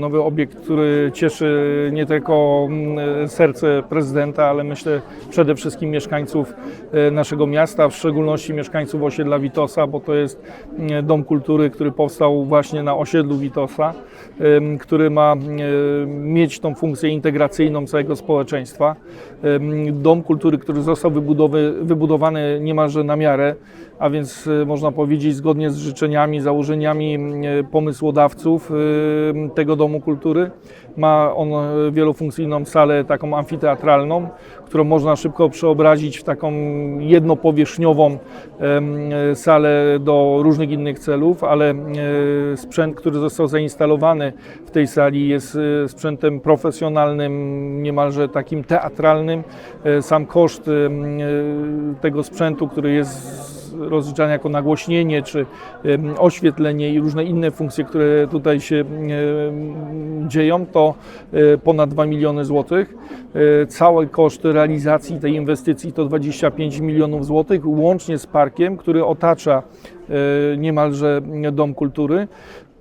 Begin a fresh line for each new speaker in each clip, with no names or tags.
Nowy obiekt, który cieszy nie tylko mm, serce prezydenta, ale myślę przede wszystkim mieszkańców e, naszego miasta, w szczególności mieszkańców osiedla Witosa, bo to jest mm, dom kultury, który powstał właśnie na osiedlu Witosa, który ma e, mieć tą funkcję integracyjną całego społeczeństwa. Dom kultury, który został wybudowany niemalże na miarę, a więc e, można powiedzieć zgodnie z życzeniami, założeniami m, e, pomysłodawców e, tego domu kultury. Ma on e, wielofunkcyjną salę taką amfiteatralną, którą można szybko przeobrazić w taką jednopowierzchniową e, salę do różnych innych celów, ale e, sprzęt, który został zainstalowany w tej sali jest sprzętem profesjonalnym, niemalże takim teatralnym. Sam koszt tego sprzętu, który jest rozliczany jako nagłośnienie czy oświetlenie i różne inne funkcje, które tutaj się dzieją, to e, ponad 2 miliony złotych. E, Cały koszt realizacji tej inwestycji to 25 milionów złotych, łącznie z parkiem, który otacza niemalże Dom Kultury.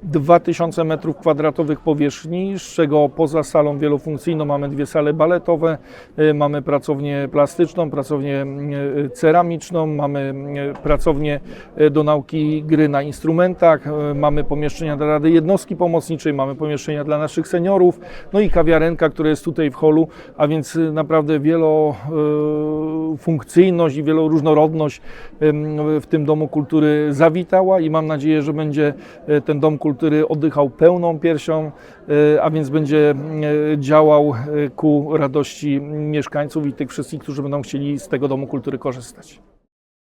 2000 metrów kwadratowych powierzchni, z czego poza salą wielofunkcyjną mamy dwie sale baletowe, e, mamy pracownię plastyczną, pracownię e, ceramiczną, mamy pracownię do nauki gry na instrumentach, mamy pomieszczenia dla Rady Jednostki Pomocniczej, mamy pomieszczenia dla naszych seniorów, no i kawiarenka, która jest tutaj w holu, a więc naprawdę wielofunkcyjność i wieloróżnorodność w tym Domu Kultury zawitała i mam nadzieję, że będzie e, ten Dom Kultury oddychał pełną piersią, e, a więc będzie e, działał ku radości mieszkańców i tych wszystkich, którzy będą chcieli z tego Domu Kultury korzystać.